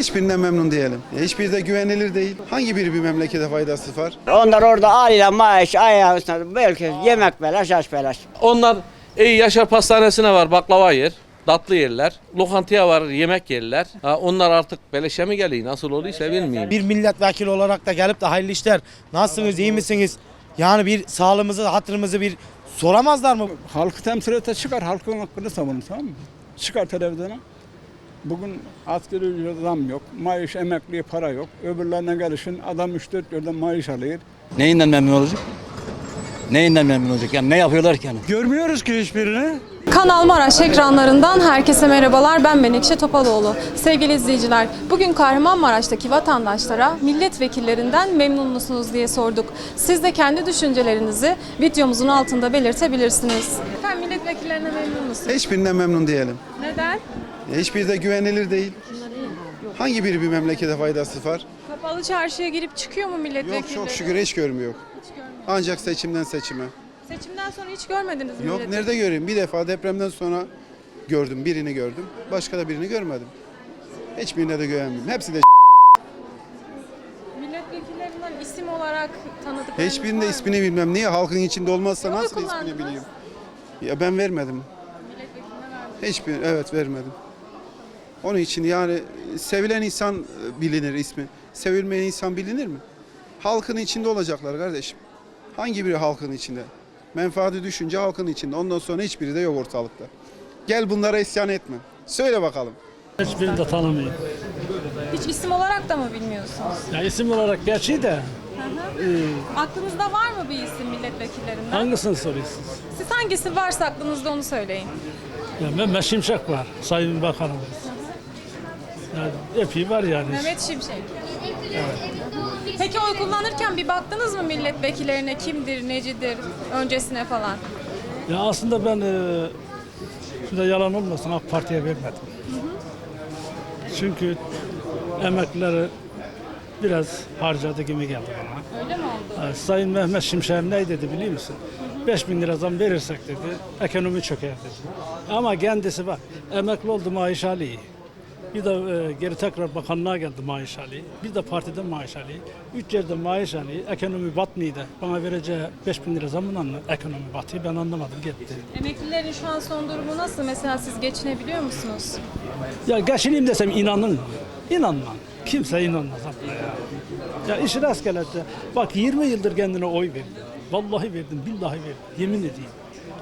Hiçbirinden memnun değilim. Hiçbiri de güvenilir değil. Hangi biri bir memlekete faydası var? Onlar orada aile maaş ayağı üstüne belki yemek belaş aş belaş. Onlar iyi Yaşar Pastanesi'ne var baklava yer. Tatlı yerler. Lokantaya var yemek yerler. Ha, onlar artık beleşe mi geliyor? Nasıl olduysa bilmiyorum. Bir milletvekili olarak da gelip de hayırlı işler nasılsınız iyi misiniz? Yani bir sağlığımızı hatırımızı bir soramazlar mı? Halkı temsil ete çıkar, halkın hakkını savunur tamam mı? Çıkar televizyona. Bugün asgari ücret zam yok, maaş emekliye para yok. Öbürlerine gelişin adam 3-4 yıldan maaş alıyor. Neyinden memnun olacak? Neyinden memnun olacak? Yani ne yapıyorlar ki yani? Görmüyoruz ki hiçbirini. Kanal Maraş ekranlarından herkese merhabalar. Ben Menekşe Topaloğlu. Sevgili izleyiciler, bugün Kahramanmaraş'taki vatandaşlara milletvekillerinden memnun musunuz diye sorduk. Siz de kendi düşüncelerinizi videomuzun altında belirtebilirsiniz. Efendim milletvekillerine memnun musunuz? Hiçbirinden memnun değilim. Neden? E, Hiçbiri de güvenilir değil. Hangi biri bir memlekete faydası var? Kapalı çarşıya girip çıkıyor mu Yok milletvekilleri? çok şükür hiç görmüyor. Ancak seçimden seçime. Seçimden sonra hiç görmediniz mi Yok nerede göreyim? Bir defa depremden sonra gördüm. Birini gördüm. Başka da birini görmedim. Hiçbirine de güvenmiyorum. Hepsi de Milletvekillerinden isim olarak tanıdıklarınız Hiçbirinin de ismini bilmem. Niye halkın içinde olmazsa Oy nasıl ismini bileyim? Ya ben vermedim. Milletvekiline verdiniz. Hiçbir evet vermedim. Onun için yani sevilen insan bilinir ismi. Sevilmeyen insan bilinir mi? Halkın içinde olacaklar kardeşim. Hangi biri halkın içinde? Menfaati düşünce halkın içinde. Ondan sonra hiçbiri de yok ortalıkta. Gel bunlara isyan etme. Söyle bakalım. Hiçbirini de tanımıyorum. Hiç isim olarak da mı bilmiyorsunuz? Ya isim olarak gerçi de Aklınızda var mı bir isim milletvekillerinden? hangisini soruyorsunuz? Siz hangisi varsa aklınızda onu söyleyin. Ya Mehmet Şimşek var, Sayın Bakanımız. Yani epey var yani. Mehmet Şimşek. Peki oy kullanırken bir baktınız mı milletvekillerine kimdir, necidir, öncesine falan? Ya aslında ben e, şurada yalan olmasın AK Parti'ye vermedim. Çünkü emeklileri biraz harcadı gibi geldi bana. Öyle mi oldu? Ha, Sayın Mehmet Şimşek ne dedi biliyor musun? 5 bin lira zam verirsek dedi, ekonomi çöker dedi. Ama kendisi bak, emekli oldu maaş alıyor. Bir de e, geri tekrar bakanlığa geldi maaş alıyor. Bir de partiden maaş alıyor. Üç yerde maaş alıyor. Ekonomi batmıyor da bana vereceği 5 bin lira zamından mı ekonomi batıyor ben anlamadım gitti. Emeklilerin şu an son durumu nasıl? Mesela siz geçinebiliyor musunuz? Ya geçineyim desem inanın mı? İnanmam. Kimse inanmaz abla ya. Ya işi rastgele. Bak 20 yıldır kendine oy verdim. Vallahi verdim, billahi verdim. Yemin edeyim.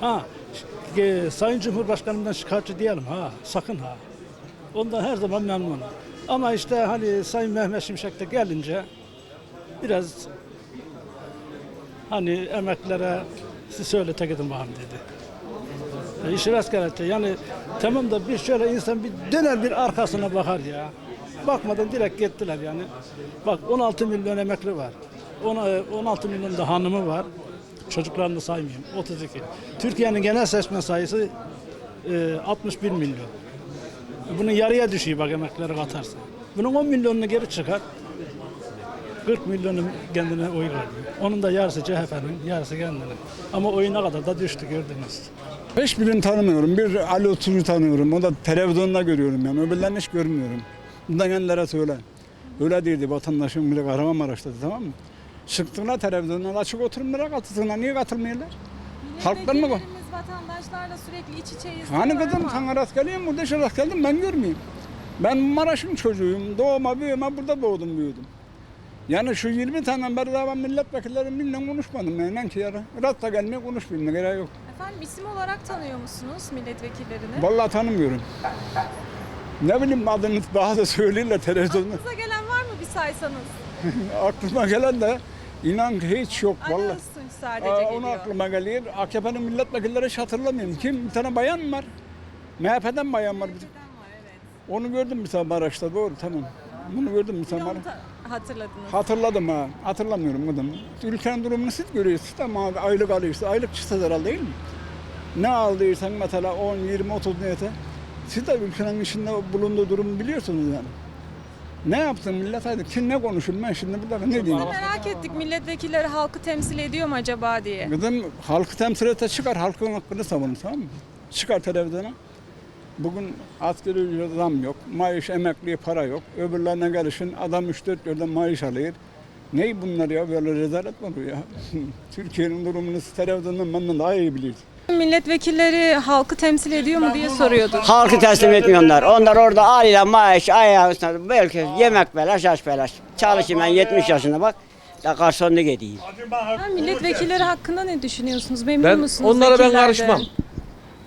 Ha, e, Sayın Cumhurbaşkanımdan şikayetçi diyelim ha. Sakın ha. Ondan her zaman memnunum. Ama işte hani Sayın Mehmet Şimşek de gelince biraz hani emeklilere siz söyle tek edin dedi. Ya işi rastgele. Yani tamam da bir şöyle insan bir döner bir arkasına bakar ya. Bakmadan direkt gittiler yani. Bak 16 milyon emekli var. Ona- 16 milyon da hanımı var. Çocuklarını saymıyorum. 32. Türkiye'nin genel seçmen sayısı e, 61 milyon. Bunun yarıya düşüyor bak emeklileri katarsa. Bunun 10 milyonunu geri çıkar. 40 milyonu kendine oy kalıyor. Onun da yarısı CHP'nin, yarısı kendine. Ama oyuna kadar da düştü gördünüz. Hiçbirini tanımıyorum. Bir Ali Otur'u tanıyorum. O da televizyonda görüyorum yani. Öbürlerini hiç görmüyorum. Bundan kendilere söyle. Öyle değildi vatandaşım bile Kahramanmaraş'ta tamam mı? Çıktılar televizyondan açık oturumlara katılsınlar. Niye katılmıyorlar? Halktan mı bu? Vatandaşlarla sürekli iç içeyiz. Hani kızım ama sana rast geliyor mu? Burada işe rast geldim ben görmeyeyim. Ben Maraş'ın çocuğuyum. Doğma büyüme burada doğdum büyüdüm. Yani şu 20 tane beri daha ben milletvekillerimle konuşmadım. Yani inan ki yarın. Rasta gelmeye konuşmayayım. Ne gerek yok. Efendim isim olarak tanıyor musunuz milletvekillerini? Vallahi tanımıyorum. Ne bileyim adını daha da söyleyirler televizyonda. Aklınıza gelen var mı bir saysanız? aklıma gelen de inan ki hiç yok vallahi. Sadece Aa, geliyor. onu aklıma geliyor. AKP'nin milletvekilleri hiç hatırlamıyorum. Kim? Bir tane bayan mı var? MHP'den bayan var. Bir- var evet. Onu gördüm bir tane Maraş'ta doğru tamam. Bunu gördüm bir tane Maraş. hatırladınız. Hatırladım ha. Hatırlamıyorum adam. Ülkenin durumunu siz görüyorsunuz ama aylık alıyorsa aylık çıksa herhalde değil mi? Ne aldıysan mesela 10, 20, 30 niyete. Siz de ülkenin içinde bulunduğu durumu biliyorsunuz yani. Ne yapsın millet hadi kim ne konuşur ben şimdi burada ne diyeyim? Merak ettik milletvekilleri halkı temsil ediyor mu acaba diye. Kızım halkı temsil ete çıkar halkın hakkını savunur tamam mı? Çıkar televizyona. Bugün asgari ücret zam yok. Maaş emekliye para yok. Öbürlerine gelişin adam 3-4 yerden maaş alıyor. Ney bunlar ya böyle rezalet mi bu ya? Türkiye'nin durumunu televizyondan benden daha iyi bilirsiniz. Milletvekilleri halkı temsil ediyor mu diye soruyorduk. Halkı teslim etmiyorlar. Onlar orada aileyle maaş ayağı üstüne belki yemek belaş, aş belaş. Çalışayım ben 70 yaşında bak. Da garsonluk edeyim. Ha, milletvekilleri hakkında ne düşünüyorsunuz? Memnun Ben musunuz? onlara ben vekillerden? karışmam.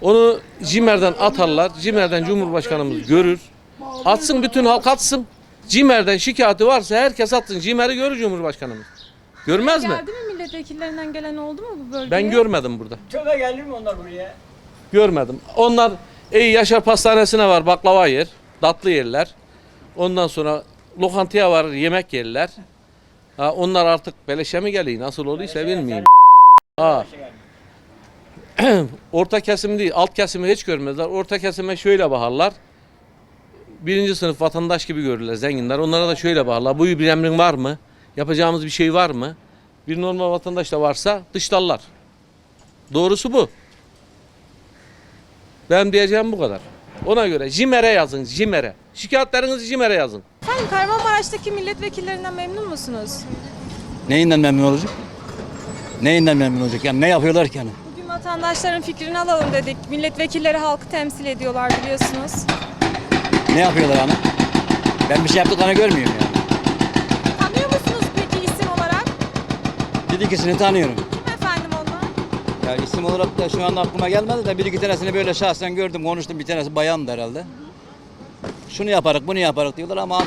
Onu Cimer'den atarlar. Cimer'den Cumhurbaşkanımız görür. Atsın bütün halk atsın. Cimer'den şikayeti varsa herkes atsın. Cimer'i görür Cumhurbaşkanımız. Görmez mi? Geldi mi milletvekillerinden gelen oldu mu bu bölgeye? Ben görmedim burada. Çok gelir mi onlar buraya? Görmedim. Onlar iyi Yaşar Pastanesi'ne var baklava yer. Tatlı yerler. Ondan sonra lokantaya var yemek yerler. Ha, onlar artık beleşe mi geliyor? Nasıl olduysa bilmiyorum. Ha. Orta kesim değil, alt kesimi hiç görmezler. Orta kesime şöyle bakarlar. Birinci sınıf vatandaş gibi görürler zenginler. Onlara da şöyle bakarlar. Bu bir emrin var mı? Yapacağımız bir şey var mı? Bir normal vatandaş da varsa dışlarlar. Doğrusu bu. Ben diyeceğim bu kadar. Ona göre Jimer'e yazın, Jimer'e. Şikayetlerinizi Jimer'e yazın. Efendim Kahramanmaraş'taki milletvekillerinden memnun musunuz? Neyinden memnun olacak? Neyinden memnun olacak? Yani ne yapıyorlar ki yani? Bugün vatandaşların fikrini alalım dedik. Milletvekilleri halkı temsil ediyorlar biliyorsunuz. Ne yapıyorlar hani? Ben bir şey yaptıklarını görmüyorum yani. Tanıyor musunuz peki isim olarak? Bir ikisini tanıyorum. Kim efendim onlar? Ya isim olarak da şu anda aklıma gelmedi de bir iki tanesini böyle şahsen gördüm, konuştum. Bir tanesi bayandı herhalde. Şunu yaparak, bunu yaparak diyorlar ama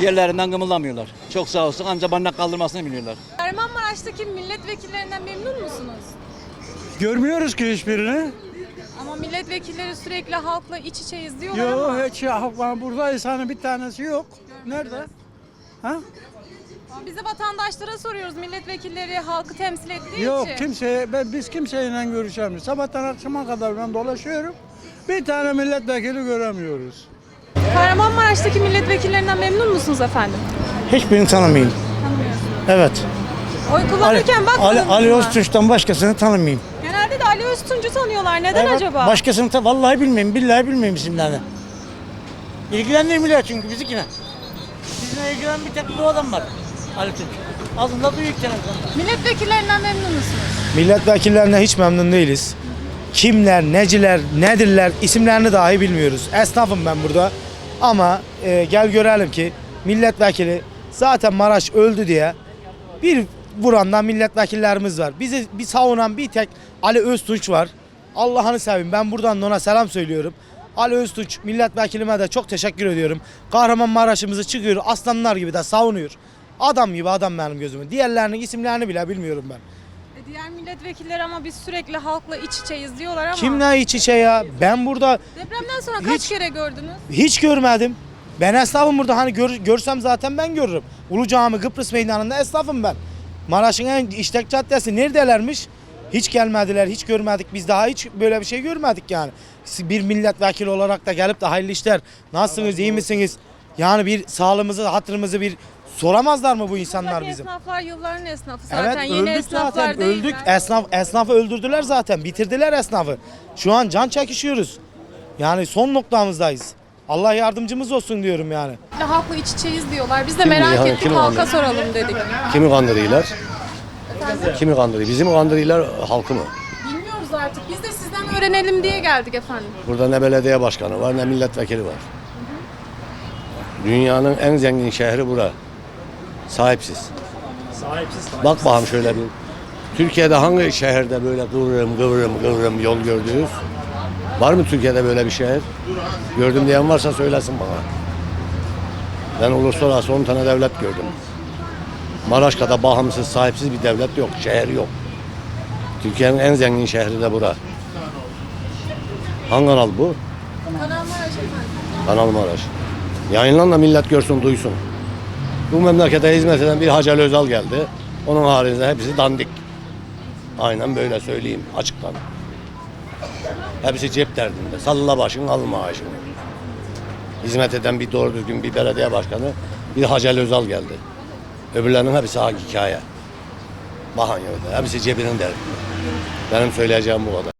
yerlerinden kımıldamıyorlar. Çok sağ olsun ancak barınak kaldırmasını biliyorlar. Kahramanmaraş'taki milletvekillerinden memnun musunuz? Görmüyoruz ki hiçbirini. Ama milletvekilleri sürekli halkla iç içeyiz diyorlar ama. Yok hiç ya, bak burada insanın bir tanesi yok. Nerede? Ha? Ama Biz de vatandaşlara soruyoruz milletvekilleri halkı temsil ettiği Yok için. kimseye, ben, biz kimseyle görüşemiyoruz. Sabahtan akşama kadar ben dolaşıyorum. Bir tane milletvekili göremiyoruz. Kahramanmaraş'taki milletvekillerinden memnun musunuz efendim? Hiçbirini tanımayayım. Evet. Oy kullanırken bakmadınız Ali, Ali mı? Öztürk'ten başkasını tanımayayım. Ali Öztuncu tanıyorlar. Neden Evet, acaba? Başkasını ta- vallahi bilmiyorum, billahi bilmiyorum isimlerini. İlgilendirmiyorlar çünkü bizimkine. Bizimle ilgilenen bir tek bu adam var. Ali Türk. Adında duyuyor televizyonda. Milletvekillerinden memnun musunuz? Milletvekillerinden hiç memnun değiliz. Kimler, neciler, nedirler isimlerini dahi bilmiyoruz. Esnafım ben burada. Ama e, gel görelim ki milletvekili zaten Maraş öldü diye bir vurandan milletvekillerimiz var. Bizi bir savunan bir tek Ali Öztunç var. Allah'ını seveyim ben buradan da ona selam söylüyorum. Ali Öztunç milletvekilime de çok teşekkür ediyorum. Kahramanmaraş'ımızı çıkıyor aslanlar gibi de savunuyor. Adam gibi adam benim gözüme. Diğerlerinin isimlerini bile bilmiyorum ben. E, Diğer milletvekilleri ama biz sürekli halkla iç içeyiz diyorlar ama. Kimle iç içe ya? Ben burada Depremden sonra kaç Hiç- kere gördünüz? hiç görmedim. Ben esnafım burada hani gör- görsem zaten ben görürüm. Ulu Cami Kıbrıs Meydanı'nda esnafım ben. Maraş'ın en işlek caddesi neredelermiş? Hiç gelmediler, hiç görmedik. Biz daha hiç böyle bir şey görmedik yani. Bir milletvekili olarak da gelip de hayırlı işler, nasılsınız, iyi misiniz? Yani bir sağlığımızı, hatırımızı bir soramazlar mı bu insanlar Buradaki bizim? esnaflar yılların esnafı zaten. Evet Yeni öldük esnaflar zaten değiller. öldük. Esnaf esnafı öldürdüler zaten. Bitirdiler esnafı. Şu an can çekişiyoruz. Yani son noktamızdayız. Allah yardımcımız olsun diyorum yani. Halkla iç içeyiz diyorlar. Biz de merak ettik halka soralım dedik. Kimi kandırıyorlar? Kimi kandırıyor? Bizi mi kandırıyorlar, halkı mı? Bilmiyoruz artık. Biz de sizden öğrenelim diye geldik efendim. Burada ne belediye başkanı var ne milletvekili var. Dünyanın en zengin şehri bura. Sahipsiz. Sahipsiz. Bak bakalım şöyle bir. Türkiye'de hangi şehirde böyle kıvrım kıvrım kıvrım yol gördünüz? Var mı Türkiye'de böyle bir şehir? Gördüm diyen varsa söylesin bana. Ben uluslararası 10 tane devlet gördüm. Maraş kadar bağımsız, sahipsiz bir devlet yok, şehir yok. Türkiye'nin en zengin şehri de bura. Hangi kanal bu? Kahramanmaraş efendim. Kanal Maraş. Yayınlan da millet görsün, duysun. Bu memlekete hizmet eden bir Hacı Özal geldi. Onun haricinde hepsi dandik. Aynen böyle söyleyeyim açıktan. Hepsi cep derdinde. Salla başın al maaşını. Hizmet eden bir doğru düzgün bir belediye başkanı bir Ali Özal geldi. Öbürlerinin hepsi hikaye. Bahan yolda. Hepsi cebinin derdinde. Benim söyleyeceğim bu kadar.